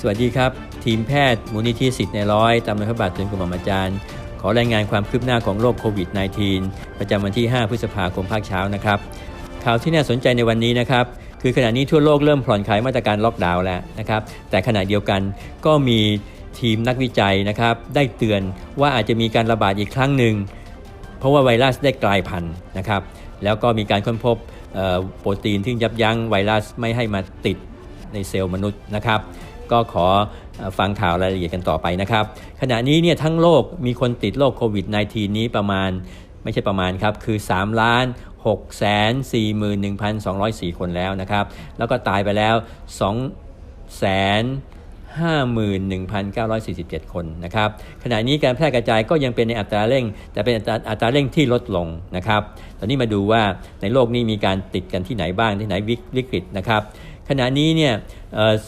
สวัสดีครับ ทีมแพทย์มูลนิธิสิทธิ์ในร้อยตามรอยพระบาทสมเด็จพระบรมอาจารย์ ขอรายงานความคืบหน้าของโรคโควิด -19 ประจำวันที่ 5 พฤษภาคมภาคเช้านะครับข่าวที่น่าสนใจในวันนี้นะครับคือขณะนี้ทั่วโลกเริ่มผ่อนคลายมาตรการล็อกดาวน์แล้วนะครับ แต่ขณะเดียวกันก็มีทีมนักวิจัยนะครับ ได้เตือนว่าอาจจะมีการระบาดอีกครั้งหนึ่งเพราะว่าไวรัสได้กลายพันธุ์นะครับ แล้วก็มีการค้นพบโปรตีนที่ยับยั้งไวรัสไม่ให้มาติดในเซลล์มนุษย์นะครับ ก็ขอฟังข่าวรายละเอียดกันต่อไปนะครับ ขณะนี้เนี่ยทั้งโลกมีคนติดโรคโควิด -19 นี้ประมาณไม่ใช่ประมาณครับ คือ3ล้าน6 4 1 2 0 4 คนแล้วนะครับ แล้วก็ตายไปแล้ว2แสน51,947 คนนะครับ ขณะนี้การแพร่กระจายก็ยังเป็นในอัตราเร่ง แต่เป็นอัตราเร่งที่ลดลงนะครับ ตอนนี้มาดูว่าในโลกนี้มีการติดกันที่ไหนบ้างที่ไหนวิกฤตนะครับ ขณะนี้เนี่ย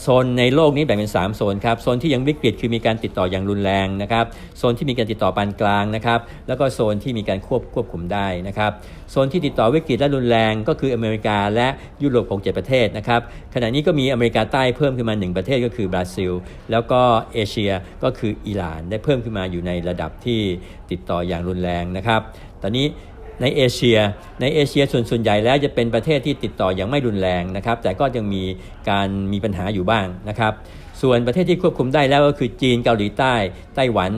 โซนในโลกนี้แบ่งเป็น 3 โซนครับ โซนที่ยังวิกฤตคือมีการติดต่ออย่างรุนแรงนะครับ โซนที่มีการติดต่อปานกลางนะครับ แล้วก็โซนที่มีการควบควบคุมได้นะครับ โซนที่ติดต่อวิกฤตและรุนแรงก็คืออเมริกาและยุโรป6 7ประเทศนะครับ ขณะนี้ก็มีอเมริกาใต้เพิ่มขึ้นมา 1 ประเทศก็คือบราซิล แล้วก็เอเชียก็คืออิหร่านได้เพิ่มขึ้นมาอยู่ในระดับที่ติดต่ออย่างรุนแรงนะครับ ตอนนี้ ในเอเชีย ในเอเชียส่วนส่วนใหญ่แล้วจะเป็นประเทศที่ติดต่ออย่างไม่รุนแรงนะครับ แต่ก็ยังมีการมีปัญหาอยู่บ้างนะครับ ส่วนประเทศที่ควบคุมได้แล้วก็คือจีนเกาหลีใต้ไต้หวัน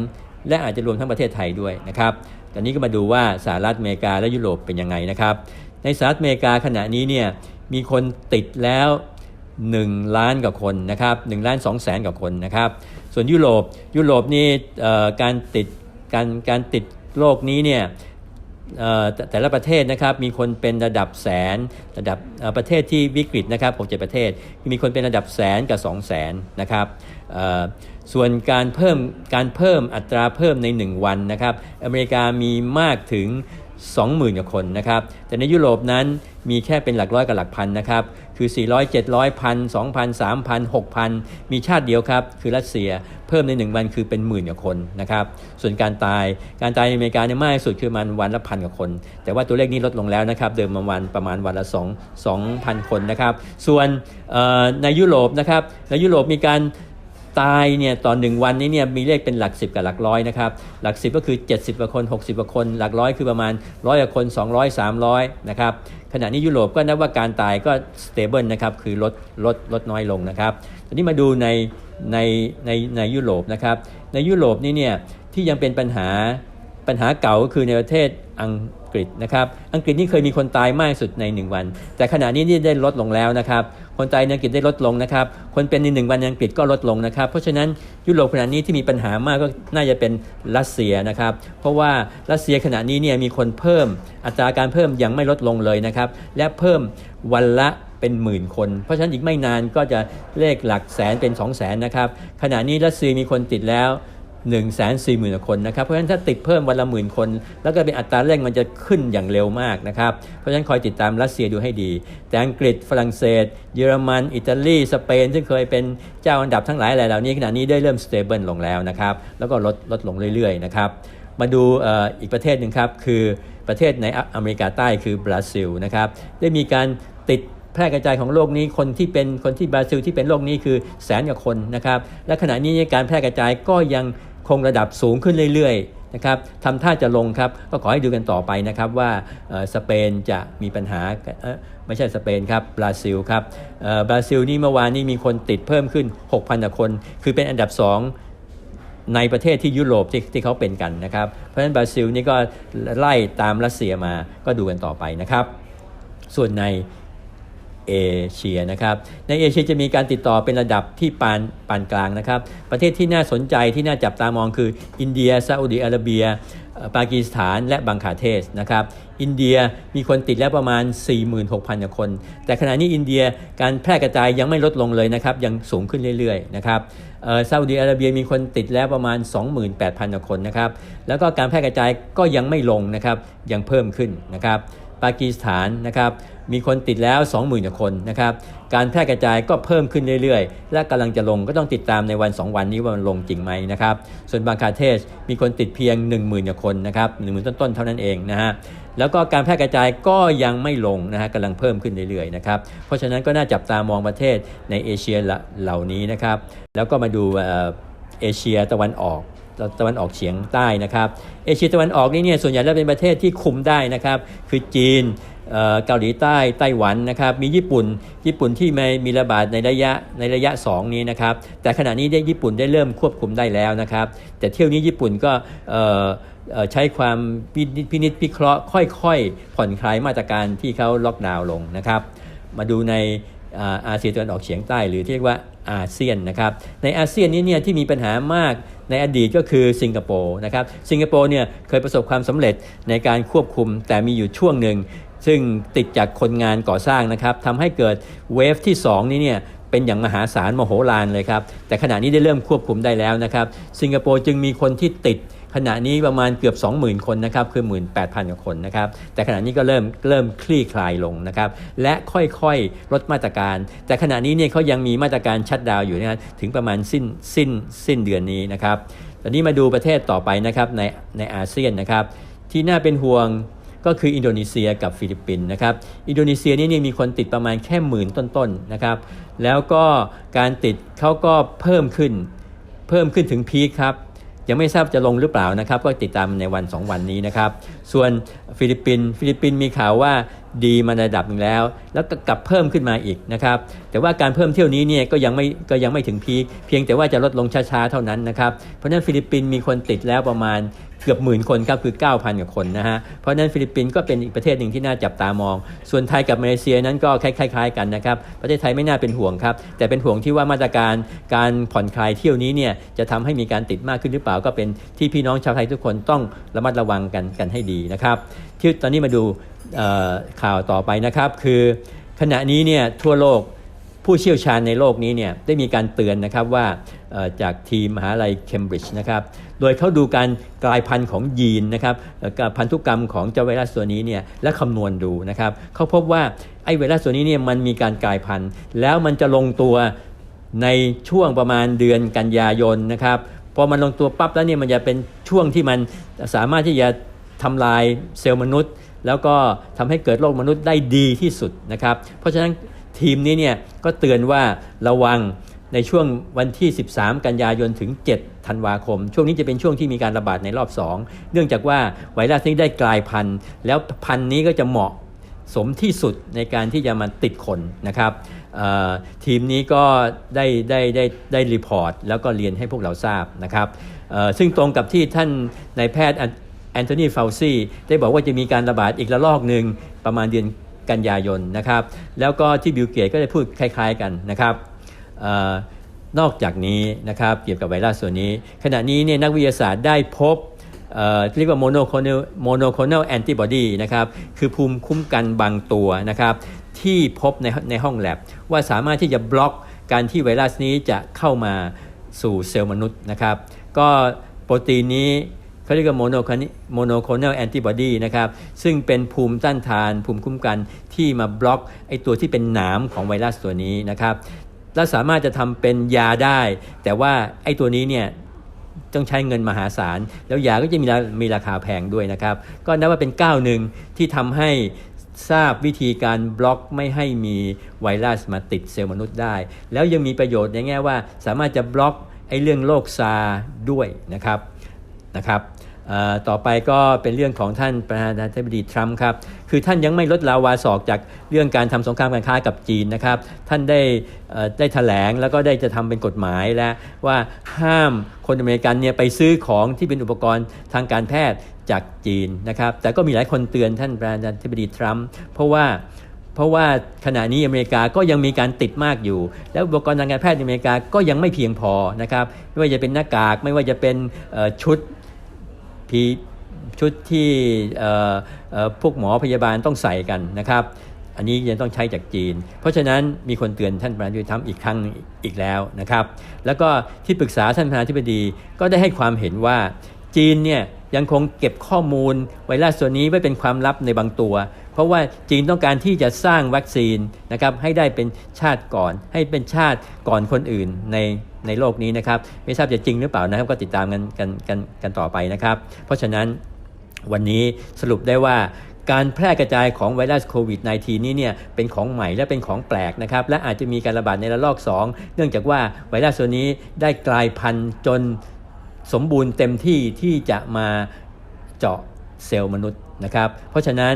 และอาจจะรวมทั้งประเทศไทยด้วยนะครับตอนนี้ก็มาดูว่าสหรัฐอเมริกาและยุโรปเป็นยังไงนะครับ ในสหรัฐอเมริกาขณะนี้เนี่ยมีคนติดแล้ว 1 ล้านกว่าคนนะครับ1ล้าน2แสนกว่าคนนะครับ ส่วนยุโรปยุโรปนี่การติดการการติดโรคนี้เนี่ย แต่ละประเทศนะครับมีคนเป็นระดับแสนระดับประเทศที่วิกฤตนะครับ6 7ประเทศ มีคนเป็นระดับแสนกับ 2 0 0แสนนะครับส่วนการเพิ่มการเพิ่มอัตราเพิ่มใน 1 วันนะครับอเมริกามีมากถึง 20,000กว่าคนนะครับแต่ในยุโรปนั้นมีแค่เป็นหลักร้อยกับหลักพันนะครับ คือ 400 700พัน2,000 3,000 6,000 มีชาติเดียวครับคือรัสเซียเพิ่มใน 1 วันคือเป็นหมื่นกว่าคนนะครับส่วนการตายการตายในอเมริกาเนี่ยมากที่สุดคือมันวันละพันกว่าคน แต่ว่าตัวเลขนี้ลดลงแล้วนะครับเดิมประมาณประมาณวันละ 2 2,000 คนนะครับส่วนในยุโรปนะครับในยุโรปมีการ ตายเนี่ยต่อหนึ่งวันนี้เนี่ยมีเลขเป็นหลัก 10 กับหลักร้อยนะครับหลัก 10 ก็คือ 70กว่าคน 60กว่าคน หลักร้อยคือประมาณร้อยกว่าคน 200 300นะครับขณะนี้ยุโรปก็นับว่าการตายก็สเตเบิลนะครับคือลดลดลดน้อยลงนะครับทีนี้มาดูในในในในยุโรปนะครับในยุโรปนี่เนี่ยที่ยังเป็นปัญหาปัญหาเก่าก็คือในประเทศอังกฤษนะครับอังกฤษนี่เคยมีคนตายมากสุดใน 1 วัน แต่ขณะนี้นี่ได้ลดลงแล้วนะครับ คนตายในอังกฤษได้ลดลงนะครับ คนเป็นในหนึ่งวันในอังกฤษก็ลดลงนะครับ เพราะฉะนั้นยุโรปขณะนี้ที่มีปัญหามากก็น่าจะเป็นรัสเซียนะครับ เพราะว่ารัสเซียขณะนี้เนี่ยมีคนเพิ่มอัตราการเพิ่มยังไม่ลดลงเลยนะครับ และเพิ่มวันละเป็นหมื่นคน เพราะฉะนั้นอีกไม่นานก็จะเลขหลักแสนเป็น2 0 0แสนนะครับ ขณะนี้รัสเซียมีคนติดแล้ว 1 4 0 0 0 0 คนนะครับ เพราะฉะนั้นถ้าติดเพิ่มวันละหมื่นคน แล้วก็เป็นอัตราเร่งมันจะขึ้นอย่างเร็วมากนะครับ เพราะฉะนั้นคอยติดตามรัสเซียดูให้ดี แต่อังกฤษฝรั่งเศส เยอรมัน อิตาลี สเปน ซึ่งเคยเป็นเจ้าอันดับทั้งหลายอะไรเหล่านี้ขณะนี้ได้เริ่มสเตเบิลลงแล้วนะครับ แล้วก็ลดลดลงเรื่อยๆนะครับมาดูอีกประเทศหนึ่งครับคือประเทศในอเมริกาใต้คือบราซิลนะครับได้มีการติดแพร่กระจายของโรคนี้คนที่เป็นคนที่บราซิลที่เป็นโรคนี้คือแสนกว่าคนนะครับและขณะนี้การแพร่กระจายก็ยัง คงระดับสูงขึ้นเรื่อยๆนะครับทำท่าจะลงครับก็ขอให้ดูกันต่อไปนะครับว่าสเปนจะมีปัญหาเอ่อไม่ใช่สเปนครับบราซิลครับบราซิลนี่เมื่อวานนี้มีคนติดเพิ่มขึ้น 6,000คน คือเป็นอันดับ 2ในประเทศที่ยุโรปที่ที่เขาเป็นกันนะครับ เพราะฉะนั้นบราซิลนี่ก็ไล่ตามรัสเซียมาก็ดูกันต่อไปนะครับ ส่วนใน เอเชียนะครับในเอเชียจะมีการติดต่อเป็นระดับที่ปานปานกลางนะครับ ประเทศที่น่าสนใจที่น่าจับตามองคืออินเดียซาอุดิอาระเบีย ปากีสถานและบังคลาเทศนะครับอินเดียมีคนติดแล้วประมาณ 46,000กว่าคน แต่ขณะนี้อินเดียการแพร่กระจายยังไม่ลดลงเลยนะครับยังสูงขึ้นเรื่อยๆนะครับซาอุดิอาระเบียมีคนติดแล้วประมาณ 28,000 คนนะครับแล้วก็การแพร่กระจายก็ยังไม่ลงนะครับยังเพิ่มขึ้นนะครับปากีสถานนะครับ มีคนติดแล้ว 20,000กว่าคนนะครับการแพร่กระจายก็เพิ่มขึ้นเรื่อยๆ และกำลังจะลงก็ต้องติดตามในวัน 2 วันนี้ว่ามันลงจริงไหมนะครับส่วนบางคาเทศมีคนติดเพียง 10,000กว่าคนนะครับ10,000ต้นๆเท่านั้นเองนะฮะแล้วก็การแพร่กระจายก็ยังไม่ลงนะฮะกำลังเพิ่มขึ้นเรื่อยๆนะครับเพราะฉะนั้นก็น่าจับตามองประเทศในเอเชียเหล่านี้นะครับแล้วก็มาดูเอเอเชียตะวันออก ตะวันออกเฉียงใต้นะครับ เอเชียตะวันออกนี่เนี่ยส่วนใหญ่แล้วเป็นประเทศที่คุมได้นะครับ คือจีนเกาหลีใต้ไต้หวันนะครับมีญี่ปุ่น ญี่ปุ่นที่มีมีระบาดในระยะในระยะ 2 นี้นะครับ แต่ขณะนี้ได้ญี่ปุ่นได้เริ่มควบคุมได้แล้วนะครับ แต่เที่ยวนี้ญี่ปุ่นก็ใช้ความพินิจพิเคราะห์ค่อยๆ ผ่อนคลายมาตรการที่เขาล็อกดาวน์ลงนะครับ มาดูในอาอาเซียนตะวันออกเฉียงใต้หรือที่เรียกว่า อาเซียนนะครับในอาเซียนนี้เนี่ยที่มีปัญหามากในอดีตก็คือสิงคโปร์นะครับสิงคโปร์เนี่ยเคยประสบความสำเร็จในการควบคุมแต่มีอยู่ช่วงหนึ่ง ซึ่งติดจากคนงานก่อสร้างนะครับทำให้เกิดเวฟที่ 2 นี้เนี่ยเป็นอย่างมหาศาลมโหฬารเลยครับแต่ขณะนี้ได้เริ่มควบคุมได้แล้วนะครับ สิงคโปร์จึงมีคนที่ติด ขณะนี้ประมาณเกือบ 20,000 คนนะครับคือ 18,000กว่าคนนะครับแต่ขณะนี้ก็เริ่มเริ่มคลี่คลายลงนะครับและค่อยๆลดมาตรการ แต่ขณะนี้เนี่ยเขายังมีมาตรการชัดดาวอยู่นะครับถึงประมาณสิ้นสิ้นสิ้นเดือนนี้นะครับตอนนี้มาดูประเทศต่อไปนะครับในในอาเซียนนะครับที่น่าเป็นห่วงก็คืออินโดนีเซียกับฟิลิปปินส์นะครับ อินโดนีเซียนี่นี่มีคนติดประมาณแค่หมื่นต้นๆนะครับ แล้วก็การติดเขาก็เพิ่มขึ้น เพิ่มขึ้นถึงพีคครับ ยังไม่ทราบจะลงหรือเปล่านะครับ ก็ติดตามในวัน 2 วันนี้นะครับ ส่วนฟิลิปปินส์ฟิลิปปินส์มีข่าวว่าดีมาในระดับหนึ่งแล้ว แล้วก็กลับเพิ่มขึ้นมาอีกนะครับ แต่ว่าการเพิ่มเที่ยวนี้เนี่ยก็ยังไม่ก็ยังไม่ถึงพีคเพียงแต่ว่าจะลดลงช้าๆเท่านั้นนะครับ เพราะนั้นฟิลิปปินส์มีคนติดแล้วประมาณเกือบหมื่นคนครับคือ 9,000กว่าคนนะฮะ เพราะนั้นฟิลิปปินส์ก็เป็นอีกประเทศหนึ่งที่น่าจับตามอง ส่วนไทยกับมาเลเซียนั้นก็คล้ายๆกันนะครับ ประเทศไทยไม่น่าเป็นห่วงครับ แต่เป็นห่วงที่ว่ามาตรการการผ่อนคลายเที่ยวนี้เนี่ยจะทำให้มีการติดมากขึ้นหรือเปล่าก็เป็นที่พี่น้องชาวไทยทุกคนต้องระมัดระวังกันกันให้ดีนะครับที่ตอนนี้มาดูข่าวต่อไปนะครับ คือขณะนี้เนี่ยทั่วโลกผู้เชี่ยวชาญในโลกนี้เนี่ยได้มีการเตือนนะครับว่าจากทีมมหาลัยเคมบริดจ์นะครับ โดยเขาดูการกลายพันธุ์ของยีนนะครับเอ่อกับพันธุกรรมของเจ้าไวรัสตัวนี้เนี่ยและคำนวณดูนะครับเขาพบว่าไอ้ไวรัสตัวนี้เนี่ยมันมีการกลายพันธุ์ แล้วมันจะลงตัวในช่วงประมาณเดือนกันยายนนะครับพอมันลงตัวปั๊บแล้วเนี่ยมันจะเป็นช่วงที่มันสามารถที่จะ ทำลายเซลล์มนุษย์ แล้วก็ทำให้เกิดโรคมนุษย์ได้ดีที่สุดนะครับ เพราะฉะนั้นทีมนี้เนี่ยก็เตือนว่าระวังในช่วงวันที่ 13 กันยายนถึง 7 ธันวาคม ช่วงนี้จะเป็นช่วงที่มีการระบาดในรอบ 2 เนื่องจากว่าไวรัสนี้ได้กลายพันธุ์ แล้วพันธุ์นี้ก็จะเหมาะสมที่สุดในการที่จะมาติดคนนะครับทีมนี้ก็ได้ได้ได้ได้รีพอร์ตแล้วก็เรียนให้พวกเราทราบนะครับซึ่งตรงกับที่ท่านนายแพทย์ แอนโทนีฟาวซีได้บอกว่าจะมีการระบาดอีกระลอกหนึ่งประมาณเดือนกันยายนนะครับ แล้วก็ที่บิลเกตก็ได้พูดคล้ายๆกันนะครับออนอกจากนี้นะครับเกี่ยวกับไวรัสตัวนี้ ขณะนี้เนี่ยนักวิทยาศาสตร์ได้พบเเรียกว่าโมโนโคเนลโมโนโคเนลแอนติบอดีนะครับคือภูมิคุ้มกันบางตัวนะครับที่พบในในห้องแลบ ว่าสามารถที่จะบล็อกการที่ไวรัสนี้จะเข้ามาสู่เซลล์มนุษย์นะครับ ก็โปรตีนนี้ เขาเรียกว่าโมโนโมโนโคเนลแอนติบอดีนะครับ ซึ่งเป็นภูมิต้านทานภูมิคุ้มกันที่มาบล็อกไอตัวที่เป็นหนามของไวรัสตัวนี้นะครับและสามารถจะทำเป็นยาได้ แต่ว่าไอตัวนี้เนี่ยต้องใช้เงินมหาศาล แล้วยาก็จะมีมีราคาแพงด้วยนะครับ ก็นับว่าเป็นก้าวหนึ่งที่ทำให้ทราบวิธีการบล็อกไม่ให้มีไวรัสมาติดเซลล์มนุษย์ได้ แล้วยังมีประโยชน์ในแง่ว่าสามารถจะบล็อกไอ้เรื่องโรคซาร์ด้วยนะครับ นะครับต่อไปก็เป็นเรื่องของท่านประธานาธิบดีทรัมป์ครับ คือท่านยังไม่ลดลาวาศอกจากเรื่องการทำสงครามการค้ากับจีนนะครับ ท่านได้ได้แถลงแล้วก็ได้จะทำเป็นกฎหมายแล้วว่าห้ามคนอเมริกันเนี่ยไปซื้อของที่เป็นอุปกรณ์ทางการแพทย์จากจีนนะครับ แต่ก็มีหลายคนเตือนท่านประธานาธิบดีทรัมป์เพราะว่าเพราะว่าขณะนี้อเมริกาก็ยังมีการติดมากอยู่ แล้วอุปกรณ์ทางการแพทย์ในอเมริกาก็ยังไม่เพียงพอนะครับ ไม่ว่าจะเป็นหน้ากาก ไม่ว่าจะเป็นชุด พีชุดที่พวกหมอพยาบาลต้องใส่กันนะครับ อันนี้ยังต้องใช้จากจีน เพราะฉะนั้นมีคนเตือนท่านประธานาธิบดีทรัมป์อีกครั้งหนึ่งอีกแล้วนะครับ แล้วก็ที่ปรึกษาท่านประธานาธิบดีก็ได้ให้ความเห็นว่าจีนเนี่ยยังคงเก็บข้อมูลไวรัสตัวนี้ไว้เป็นความลับในบางตัว เพราะว่าจีนต้องการที่จะสร้างวัคซีนนะครับให้ได้เป็นชาติก่อน ให้เป็นชาติก่อนคนอื่นใน ในโลกนี้นะครับ ไม่ทราบจะจริงหรือเปล่านะครับ ก็ติดตามกันกันกันกันต่อไปนะครับ เพราะฉะนั้นวันนี้สรุปได้ว่าการแพร่กระจายของไวรัสโควิด -19 นี้เนี่ยเป็นของใหม่และเป็นของแปลกนะครับ และอาจจะมีการระบาดในระลอก 2 เนื่องจากว่าไวรัสตัวนี้ได้กลายพันธุ์จนสมบูรณ์เต็มที่ที่จะมาเจาะเซลล์มนุษย์นะครับ เพราะฉะนั้น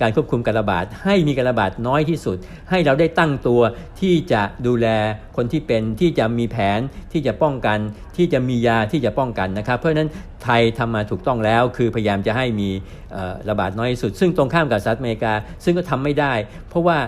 การควบคุมการระบาดให้มีการระบาดน้อยที่สุด ให้เราได้ตั้งตัวที่จะดูแลคนที่เป็นที่จะมีแผนที่จะป้องกัน ที่จะมียาที่จะป้องกันนะครับ เพราะฉะนั้นไทยทำมาถูกต้องแล้ว คือพยายามจะให้มีระบาดน้อยที่สุด ซึ่งตรงข้ามกับสหรัฐอเมริกา ซึ่งก็ทำไม่ได้ เพราะว่า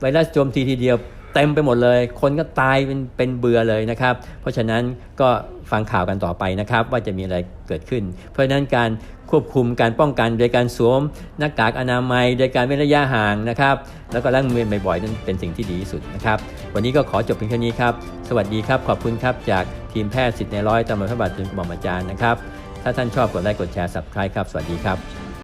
ไวรัสโจมตีทีเดียว เต็มไปหมดเลย คนก็ตายเป็นเป็นเบื่อเลยนะครับ เพราะฉะนั้นก็ฟังข่าวกันต่อไปนะครับ ว่าจะมีอะไรเกิดขึ้น เพราะฉะนั้นการควบคุมการป้องกันโดยการสวมหน้ากากอนามัยโดยการเว้นระยะห่างนะครับ แล้วก็ล้างมือบ่อยๆนั้นเป็นสิ่งที่ดีที่สุดนะครับ วันนี้ก็ขอจบเพียงแค่นี้ครับ สวัสดีครับขอบคุณครับจากทีมแพทย์สิทธิ์ในร้อยตำรวจพระบาทถึงหม่อมอาจารย์นะครับ ถ้าท่านชอบกดไลค์กดแชร์ subscribe ครับ สวัสดีครับ